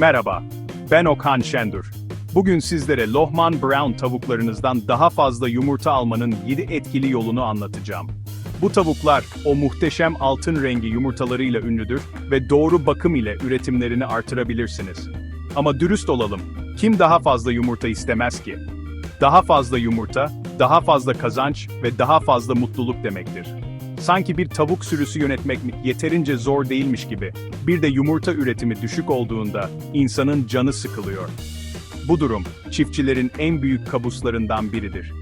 Merhaba, ben Okan Şendur. Bugün sizlere Lohman Brown tavuklarınızdan daha fazla yumurta almanın 7 etkili yolunu anlatacağım. Bu tavuklar, o muhteşem altın rengi yumurtalarıyla ünlüdür ve doğru bakım ile üretimlerini artırabilirsiniz. Ama dürüst olalım, kim daha fazla yumurta istemez ki? Daha fazla yumurta, daha fazla kazanç ve daha fazla mutluluk demektir. Sanki bir tavuk sürüsü yönetmek yeterince zor değilmiş gibi. Bir de yumurta üretimi düşük olduğunda insanın canı sıkılıyor. Bu durum çiftçilerin en büyük kabuslarından biridir.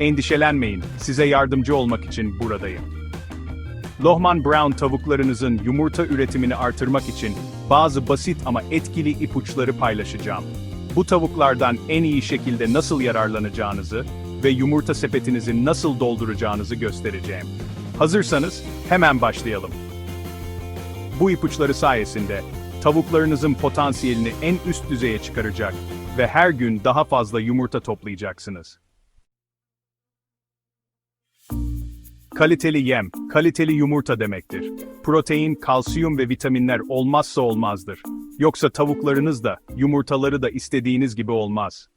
Endişelenmeyin, size yardımcı olmak için buradayım. Lohman Brown tavuklarınızın yumurta üretimini artırmak için bazı basit ama etkili ipuçları paylaşacağım. Bu tavuklardan en iyi şekilde nasıl yararlanacağınızı ve yumurta sepetinizi nasıl dolduracağınızı göstereceğim. Hazırsanız hemen başlayalım. Bu ipuçları sayesinde tavuklarınızın potansiyelini en üst düzeye çıkaracak ve her gün daha fazla yumurta toplayacaksınız. Kaliteli yem, kaliteli yumurta demektir. Protein, kalsiyum ve vitaminler olmazsa olmazdır. Yoksa tavuklarınız da, yumurtaları da istediğiniz gibi olmaz.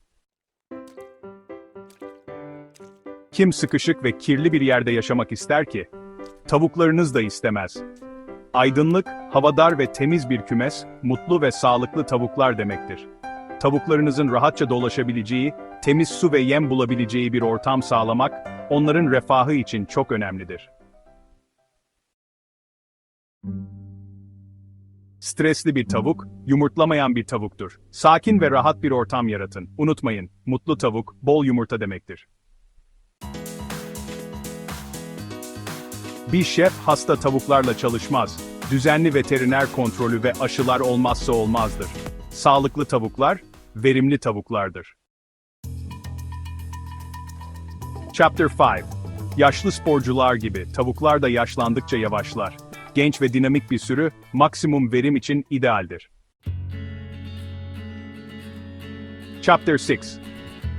Kim sıkışık ve kirli bir yerde yaşamak ister ki? Tavuklarınız da istemez. Aydınlık, havadar ve temiz bir kümes, mutlu ve sağlıklı tavuklar demektir. Tavuklarınızın rahatça dolaşabileceği, temiz su ve yem bulabileceği bir ortam sağlamak, onların refahı için çok önemlidir. Stresli bir tavuk, yumurtlamayan bir tavuktur. Sakin ve rahat bir ortam yaratın. Unutmayın, mutlu tavuk, bol yumurta demektir. Bir şef hasta tavuklarla çalışmaz. Düzenli veteriner kontrolü ve aşılar olmazsa olmazdır. Sağlıklı tavuklar, verimli tavuklardır. Chapter 5 Yaşlı sporcular gibi tavuklar da yaşlandıkça yavaşlar. Genç ve dinamik bir sürü, maksimum verim için idealdir. Chapter 6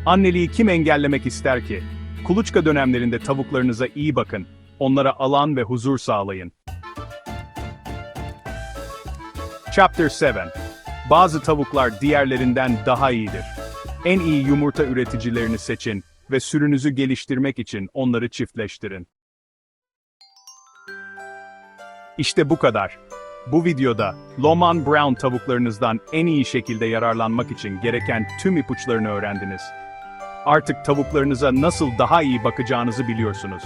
Anneliği kim engellemek ister ki? Kuluçka dönemlerinde tavuklarınıza iyi bakın, onlara alan ve huzur sağlayın. Chapter 7 Bazı tavuklar diğerlerinden daha iyidir. En iyi yumurta üreticilerini seçin ve sürünüzü geliştirmek için onları çiftleştirin. İşte bu kadar. Bu videoda Lohman Brown tavuklarınızdan en iyi şekilde yararlanmak için gereken tüm ipuçlarını öğrendiniz. Artık tavuklarınıza nasıl daha iyi bakacağınızı biliyorsunuz.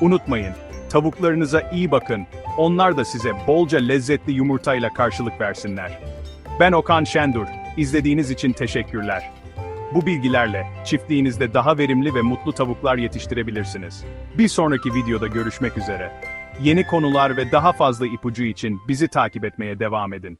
Unutmayın, tavuklarınıza iyi bakın, onlar da size bolca lezzetli yumurtayla karşılık versinler. Ben Okan Şendur, izlediğiniz için teşekkürler. Bu bilgilerle çiftliğinizde daha verimli ve mutlu tavuklar yetiştirebilirsiniz. Bir sonraki videoda görüşmek üzere. Yeni konular ve daha fazla ipucu için bizi takip etmeye devam edin.